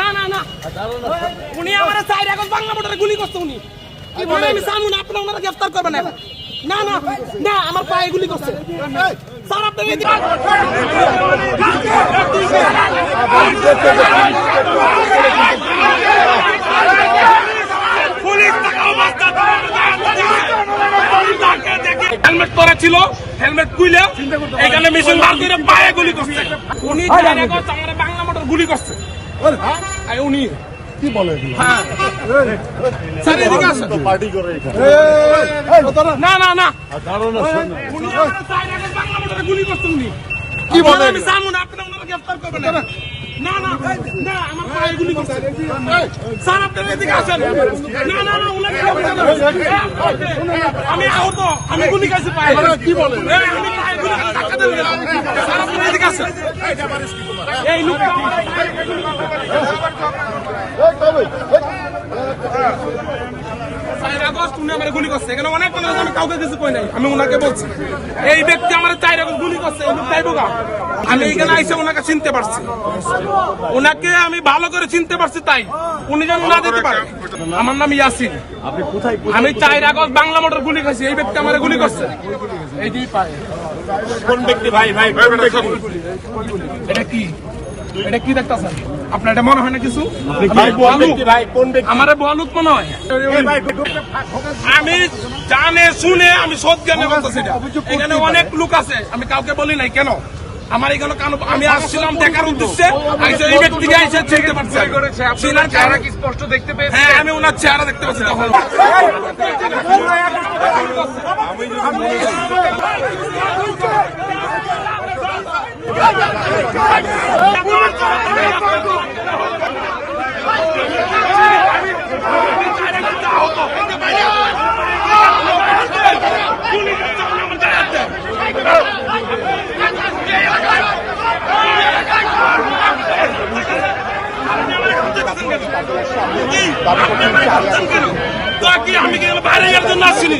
না না না। উনি আমার এখন বাংলা মোটরে গুলি করছে উনি। আমি জানুন আপনি ওনারা গ্রেফতার করবেন না। না না না আমার পায়ে গুলি করছে। স্যার হেলমেট পরা ছিল হেলমেট খুলে এখানে মেশিন মার করে পায়ে গুলি করছে। উনি বাংলা মোটর গুলি করছে। উনি। কি বলে? হ্যাঁ। পার্টি করে না না না। গুলি করছেন কি বলে আমি জানুন না আপনি ওনারা গ্রেফতার করবেন না। না না না আমার পায়ে গুলি করছে। স্যার আপনি এদিকে আসেন। না না না উনাকে আমি আহত। আমি গুলি খাইছি পায়ে। কি বলে? এই, উনি আমার গুলি করছে এখানে অনেক মানুষ আমি কাউকে কিছু কই নাই আমি ওনাকে বলছি এই ব্যক্তি আমার চার আগস্ট গুলি করছে যাইবো গা। আমি এখানে আইসে ওনাকে চিনতে পারছি ওনাকে আমি ভালো করে চিনতে পারছি তাই উনি যেন না দিতে পারে আমার নাম ইয়াসিন আমি চার আগস্ট বাংলা মোটর গুলি খাইছি এই ব্যক্তি আমার গুলি করছে এই দুই পায়ে কোন ব্যক্তি ভাই ভাই এটা কি এটা কি দেখতেছেন? আপনার এটা মনে হয় না কিছু? আমার বলুত মনে হয়। আমি জানে শুনে আমি সৎ জ্ঞানে বলতেছি এখানে অনেক লোক আছে আমি কাউকে বলি নাই কেন? আমার এখানে কান আমি আসছিলাম দেখার উদ্দেশ্যে এই ব্যক্তিকে আইসা চিনতে পারছি চিনার চেহারা কি স্পষ্ট দেখতে পেয়েছি? হ্যাঁ আমি ওনার চেহারা দেখতে পাচ্ছি তখন। তাকে আমি কি বাইরে গেলে তো নাচিনি